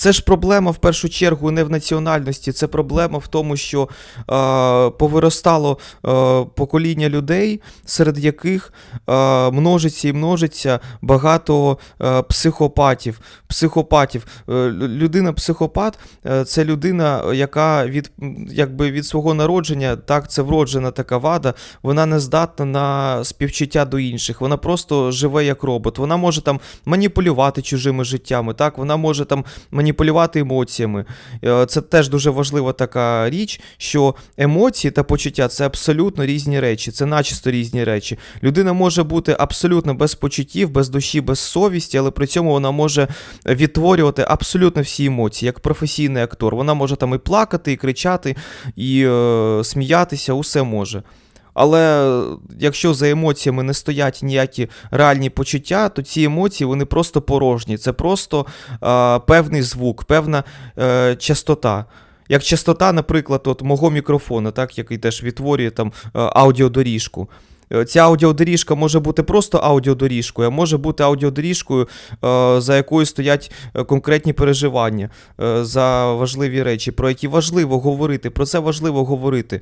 Це ж проблема в першу чергу не в національності, це проблема в тому, що е, повиростало е, покоління людей, серед яких е, множиться і множиться багато е, психопатів. Психопатів. Е, Людина-психопат е, це людина, яка від, якби від свого народження, так, це вроджена така вада, вона не здатна на співчуття до інших. Вона просто живе як робот. Вона може там маніпулювати чужими життями, так, вона може там маніпулювати емоціями. Е, Це теж дуже важлива така річ, що емоції та почуття це абсолютно різні речі, це начисто різні речі. Людина може бути абсолютно без почуттів, без душі, без совісті, але при цьому вона може відтворювати абсолютно всі емоції, як професійний актор. Вона може там і плакати, і кричати, і е, сміятися, усе може. Але е, якщо за емоціями не стоять ніякі реальні почуття, то ці емоції вони просто порожні. Це просто е, певний звук, певна е, частота. Як частота, наприклад, от мого мікрофона, так, який теж відтворює там е, аудіодоріжку. Е, Ця аудіодоріжка може бути просто аудіодоріжкою, а може бути аудіодоріжкою, за якою стоять конкретні переживання, за важливі речі, про які важливо говорити. Про це важливо говорити.